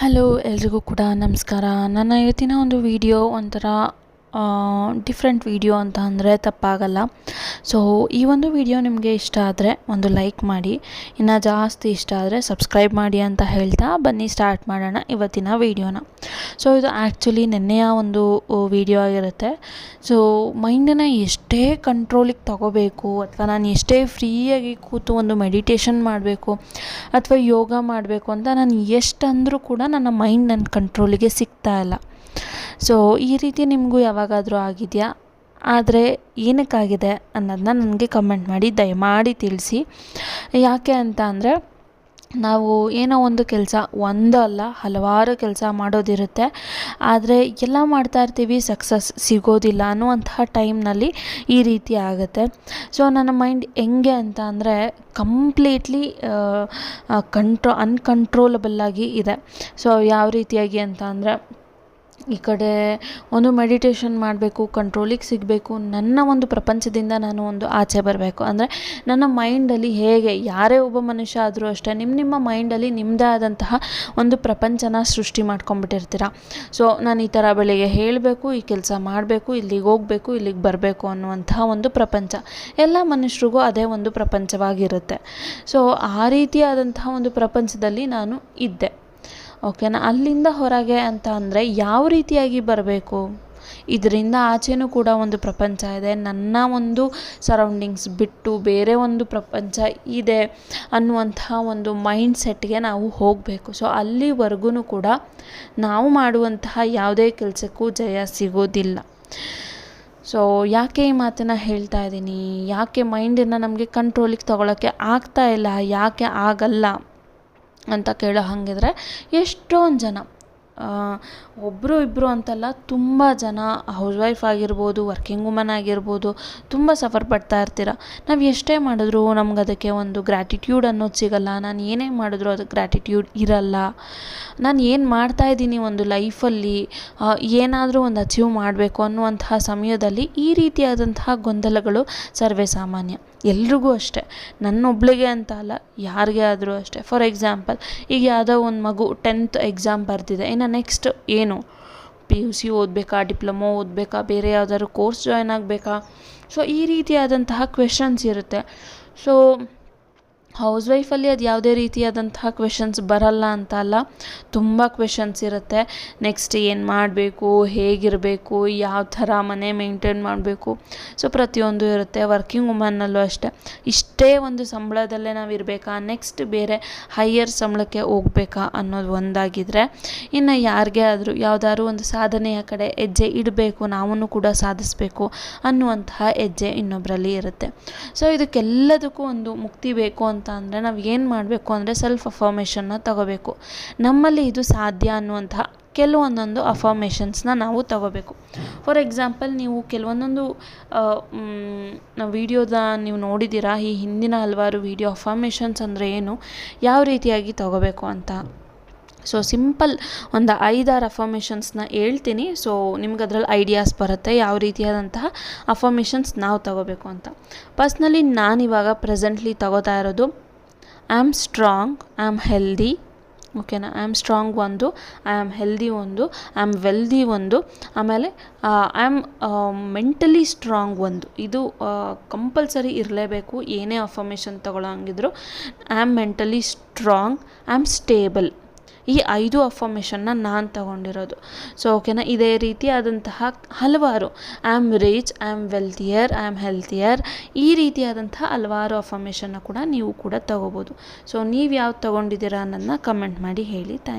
Hello ಎಲ್ರಿಗೂ ಕೂಡ ನಮಸ್ಕಾರ. ನನ್ನ ಇವತ್ತಿನ ಒಂದು ವಿಡಿಯೋ ಒಂಥರ ಡಿಫ್ರೆಂಟ್ ವಿಡಿಯೋ ಅಂತ ಅಂದರೆ ತಪ್ಪಾಗಲ್ಲ. ಸೊ ಈ ಒಂದು ವಿಡಿಯೋ ನಿಮಗೆ ಇಷ್ಟ ಆದರೆ ಒಂದು ಲೈಕ್ ಮಾಡಿ, ಇನ್ನು ಜಾಸ್ತಿ ಇಷ್ಟ ಆದರೆ ಸಬ್ಸ್ಕ್ರೈಬ್ ಮಾಡಿ ಅಂತ ಹೇಳ್ತಾ ಬನ್ನಿ ಸ್ಟಾರ್ಟ್ ಮಾಡೋಣ ಇವತ್ತಿನ ವಿಡಿಯೋನ ಸೊ ಇದು ಆ್ಯಕ್ಚುಲಿ ನೆನ್ನೆಯ ಒಂದು ವಿಡಿಯೋ ಆಗಿರುತ್ತೆ. ಸೊ ಮೈಂಡನ್ನು ಎಷ್ಟೇ ಕಂಟ್ರೋಲಿಗೆ ತಗೋಬೇಕು, ಅಥವಾ ನಾನು ಎಷ್ಟೇ ಫ್ರೀಯಾಗಿ ಕೂತು ಒಂದು ಮೆಡಿಟೇಷನ್ ಮಾಡಬೇಕು, ಅಥವಾ ಯೋಗ ಮಾಡಬೇಕು ಅಂತ ನಾನು ಎಷ್ಟಂದರೂ ಕೂಡ ನನ್ನ ಮೈಂಡ್ ನನ್ನ ಕಂಟ್ರೋಲಿಗೆ ಸಿಗ್ತಾ ಇಲ್ಲ. ಸೊ ಈ ರೀತಿ ನಿಮಗೂ ಯಾವಾಗಾದರೂ ಆಗಿದೆಯಾ? ಆದರೆ ಏನಕ್ಕಾಗಿದೆ ಅನ್ನೋದನ್ನ ನನಗೆ ಕಮೆಂಟ್ ಮಾಡಿ ದಯಮಾಡಿ ತಿಳಿಸಿ. ಯಾಕೆ ಅಂತ ಅಂದರೆ, ನಾವು ಏನೋ ಒಂದು ಕೆಲಸ ಒಂದಲ್ಲ ಹಲವಾರು ಕೆಲಸ ಮಾಡೋದಿರುತ್ತೆ. ಆದರೆ ಎಲ್ಲ ಮಾಡ್ತಾ ಇರ್ತೀವಿ ಸಕ್ಸಸ್ ಸಿಗೋದಿಲ್ಲ ಅನ್ನುವಂತಹ ಟೈಮ್ನಲ್ಲಿ ಈ ರೀತಿ ಆಗುತ್ತೆ. ಸೊ ನನ್ನ ಮೈಂಡ್ ಹೆಂಗೆ ಅಂತ ಅಂದರೆ ಕಂಪ್ಲೀಟ್ಲಿ ಕಂಟ್ರೋ ಅನ್ಕಂಟ್ರೋಲಬಲ್ಲಾಗಿ ಇದೆ. ಸೊ ಯಾವ ರೀತಿಯಾಗಿ ಅಂತ ಅಂದರೆ ಈ ಕಡೆ ಒಂದು ಮೆಡಿಟೇಷನ್ ಮಾಡಬೇಕು ಕಂಟ್ರೋಲಿಗೆ ಸಿಗಬೇಕು, ನನ್ನ ಒಂದು ಪ್ರಪಂಚದಿಂದ ನಾನು ಒಂದು ಆಚೆ ಬರಬೇಕು. ಅಂದರೆ ನನ್ನ ಮೈಂಡಲ್ಲಿ ಹೇಗೆ, ಯಾರೇ ಒಬ್ಬ ಮನುಷ್ಯ ಆದರೂ ಅಷ್ಟೇ ನಿಮ್ಮ ನಿಮ್ಮ ಮೈಂಡಲ್ಲಿ ನಿಮ್ಮದೇ ಆದಂತಹ ಒಂದು ಪ್ರಪಂಚನ ಸೃಷ್ಟಿ ಮಾಡ್ಕೊಂಬಿಟ್ಟಿರ್ತೀರ ಸೊ ನಾನು ಈ ಥರ ಬೆಳಿಗ್ಗೆ ಹೇಳಬೇಕು, ಈ ಕೆಲಸ ಮಾಡಬೇಕು, ಇಲ್ಲಿಗೆ ಹೋಗಬೇಕು, ಇಲ್ಲಿಗೆ ಬರಬೇಕು ಅನ್ನುವಂತಹ ಒಂದು ಪ್ರಪಂಚ. ಎಲ್ಲ ಮನುಷ್ಯರಿಗೂ ಅದೇ ಒಂದು ಪ್ರಪಂಚವಾಗಿರುತ್ತೆ. ಸೊ ಆ ರೀತಿಯಾದಂತಹ ಒಂದು ಪ್ರಪಂಚದಲ್ಲಿ ನಾನು ಇದ್ದೆ. ಓಕೆನಾ ಅಲ್ಲಿಂದ ಹೊರಗೆ ಅಂತ ಅಂದರೆ ಯಾವ ರೀತಿಯಾಗಿ ಬರಬೇಕು? ಇದರಿಂದ ಆಚೆನೂ ಕೂಡ ಒಂದು ಪ್ರಪಂಚ ಇದೆ. ನನ್ನ ಒಂದು ಸರೌಂಡಿಂಗ್ಸ್ ಬಿಟ್ಟು ಬೇರೆ ಒಂದು ಪ್ರಪಂಚ ಇದೆ ಅನ್ನುವಂತಹ ಒಂದು ಮೈಂಡ್ ಸೆಟ್ಗೆ ನಾವು ಹೋಗಬೇಕು. ಸೊ ಅಲ್ಲಿವರೆಗೂ ಕೂಡ ನಾವು ಮಾಡುವಂತಹ ಯಾವುದೇ ಕೆಲಸಕ್ಕೂ ಜಯ ಸಿಗೋದಿಲ್ಲ. ಸೊ ಯಾಕೆ ಈ ಮಾತನ್ನು ಹೇಳ್ತಾ ಇದ್ದೀನಿ? ಯಾಕೆ ಮೈಂಡನ್ನು ನಮಗೆ ಕಂಟ್ರೋಲಿಗೆ ತೊಗೊಳಕ್ಕೆ ಆಗ್ತಾ ಇಲ್ಲ? ಯಾಕೆ ಆಗಲ್ಲ? ಅಂತ ಕೇಳೋ ಹಾಗಿದ್ರೆ ಎಷ್ಟೊಂದು ಜನ ಒಬ್ಬರು ಇಬ್ಬರು ಅಂತಲ್ಲ ತುಂಬ ಜನ ಹೌಸ್ ವೈಫ್ ಆಗಿರ್ಬೋದು ವರ್ಕಿಂಗ್ ವುಮನ್ ಆಗಿರ್ಬೋದು, ತುಂಬ ಸಫರ್ ಪಡ್ತಾ ಇರ್ತೀರ? ನಾವು ಎಷ್ಟೇ ಮಾಡಿದ್ರು ನಮ್ಗೆ ಅದಕ್ಕೆ ಒಂದು ಗ್ರ್ಯಾಟಿಟ್ಯೂಡ್ ಅನ್ನೋದು ಸಿಗಲ್ಲ. ನಾನು ಏನೇ ಮಾಡಿದ್ರು ಅದಕ್ಕೆ ಗ್ರ್ಯಾಟಿಟ್ಯೂಡ್ ಇರಲ್ಲ. ನಾನು ಏನು ಮಾಡ್ತಾ ಇದ್ದೀನಿ ಒಂದು ಲೈಫಲ್ಲಿ ಏನಾದರೂ ಒಂದು ಅಚೀವ್ ಮಾಡಬೇಕು ಅನ್ನುವಂತಹ ಸಮಯದಲ್ಲಿ ಈ ರೀತಿಯಾದಂತಹ ಗೊಂದಲಗಳು ಸರ್ವೇ ಸಾಮಾನ್ಯ. ಎಲ್ರಿಗೂ ಅಷ್ಟೆ. ನನ್ನೊಬ್ಳಿಗೆ ಅಂತ ಅಲ್ಲ, ಯಾರಿಗೆ ಆದರೂ ಅಷ್ಟೆ. ಫಾರ್ ಎಕ್ಸಾಂಪಲ್ ಈಗ ಯಾವುದೋ ಒಂದು ಮಗು ಟೆಂತ್ ಎಕ್ಸಾಮ್ ಬರ್ತಿದೆ ಇನ್ನು ನೆಕ್ಸ್ಟ್ ಏನು? ಪಿ ಯು ಸಿ ಓದಬೇಕಾ, ಡಿಪ್ಲೊಮೋ ಓದಬೇಕಾ, ಬೇರೆ ಯಾವ್ದಾದ್ರು ಕೋರ್ಸ್ ಜಾಯ್ನ್ ಆಗಬೇಕಾ? ಸೊ ಈ ರೀತಿಯಾದಂತಹ ಕ್ವೆಶನ್ಸ್ ಇರುತ್ತೆ. ಸೊ ಹೌಸ್ ವೈಫಲ್ಲಿ ಅದು ಯಾವುದೇ ರೀತಿಯಾದಂತಹ ಕ್ವೆಶನ್ಸ್ ಬರಲ್ಲ ಅಂತ ಅಲ್ಲ, ತುಂಬ ಕ್ವೆಶನ್ಸ್ ಇರುತ್ತೆ. ನೆಕ್ಸ್ಟ್ ಏನು ಮಾಡಬೇಕು, ಹೇಗಿರಬೇಕು, ಯಾವ ಥರ ಮನೆ ಮೇಂಟೈನ್ ಮಾಡಬೇಕು. ಸೊ ಪ್ರತಿಯೊಂದು ಇರುತ್ತೆ ವರ್ಕಿಂಗ್ ವುಮನ್ನಲ್ಲೂ ಅಷ್ಟೇ. ಇಷ್ಟೇ ಒಂದು ಸಂಬಳದಲ್ಲೇ ನಾವು ಇರಬೇಕಾ ನೆಕ್ಸ್ಟ್ ಬೇರೆ ಹೈಯರ್ ಸಂಬಳಕ್ಕೆ ಹೋಗ್ಬೇಕಾ ಅನ್ನೋದು ಒಂದಾಗಿದ್ದರೆ ಇನ್ನು ಯಾರಿಗೆ ಆದರೂ, ಯಾವುದಾದ್ರು ಒಂದು ಸಾಧನೆಯ ಕಡೆ ಹೆಜ್ಜೆ ಇಡಬೇಕು ನಾವೂ ಕೂಡ ಸಾಧಿಸಬೇಕು ಅನ್ನುವಂತಹ ಹೆಜ್ಜೆ ಇನ್ನೊಬ್ಬರಲ್ಲಿ ಇರುತ್ತೆ. ಸೊ ಇದಕ್ಕೆಲ್ಲದಕ್ಕೂ ಒಂದು ಮುಕ್ತಿ ಬೇಕು ಅಂತ ಅಂದರೆ ನಾವು ಏನು ಮಾಡಬೇಕು ಅಂದರೆ ಸೆಲ್ಫ್ ಅಫಾರ್ಮೇಷನ್ನ ತಗೋಬೇಕು. ನಮ್ಮಲ್ಲಿ ಇದು ಸಾಧ್ಯ ಅನ್ನುವಂತಹ ಕೆಲವೊಂದೊಂದು ಅಫಾರ್ಮೇಷನ್ಸ್ನ ನಾವು ತಗೋಬೇಕು. ಫಾರ್ ಎಕ್ಸಾಂಪಲ್ ನೀವು ಕೆಲವೊಂದೊಂದು ವೀಡಿಯೋದ ನೀವು ನೋಡಿದ್ದೀರಾ, ಈ ಹಿಂದಿನ ಹಲವಾರು ವೀಡಿಯೋ ಅಫಾರ್ಮೇಷನ್ಸ್ ಅಂದರೆ ಏನು, ಯಾವ ರೀತಿಯಾಗಿ ತಗೋಬೇಕು ಅಂತ? ಸೊ ಸಿಂಪಲ್ ಒಂದು ಐದಾರು ಅಫರ್ಮೇಷನ್ಸ್ನ ಹೇಳ್ತೀನಿ. ಸೊ ನಿಮ್ಗೆ ಅದರಲ್ಲಿ ಐಡಿಯಾಸ್ ಬರುತ್ತೆ. ಯಾವ ರೀತಿಯಾದಂತಹ ಅಫರ್ಮೇಷನ್ಸ್ ನಾವು ತಗೋಬೇಕು ಅಂತ. ಪರ್ಸ್ನಲಿ ನಾನಿವಾಗ ಪ್ರೆಸೆಂಟ್ಲಿ ತಗೋತಾ ಇರೋದು I am strong I am healthy ಓಕೆನಾ ಐ ಆಮ್ ಸ್ಟ್ರಾಂಗ್ ಒಂದು ಐ ಆಮ್ ಹೆಲ್ದಿ ಒಂದು ಐ ಆಮ್ ವೆಲ್ದಿ ಒಂದು. ಆಮೇಲೆ ಐ ಆಮ್ ಮೆಂಟಲಿ ಸ್ಟ್ರಾಂಗ್ ಒಂದು. ಇದು ಕಂಪಲ್ಸರಿ ಇರಲೇಬೇಕು. ಏನೇ ಅಫರ್ಮೇಷನ್ ತಗೊಳ್ಳೋ ಹಂಗಿದ್ರು I am mentally strong I am stable ಈ ಐದು ಅಫಾಮೇಷನ್ನ ನಾನು ತಗೊಂಡಿರೋದು. ಸೊ ಓಕೆನಾ ಇದೇ ರೀತಿಯಾದಂತಹ ಹಲವಾರು I am rich I am wealthier I am healthier ಈ ರೀತಿಯಾದಂತಹ ಹಲವಾರು ಅಫಾಮೇಷನ್ನ ಕೂಡ ನೀವು ಕೂಡ ತಗೋಬೋದು. ಸೊ ನೀವು ಯಾವ್ದು ತೊಗೊಂಡಿದ್ದೀರಾ ಅನ್ನೋದನ್ನ ಕಮೆಂಟ್ ಮಾಡಿ ಹೇಳಿ. ಥ್ಯಾಂಕ್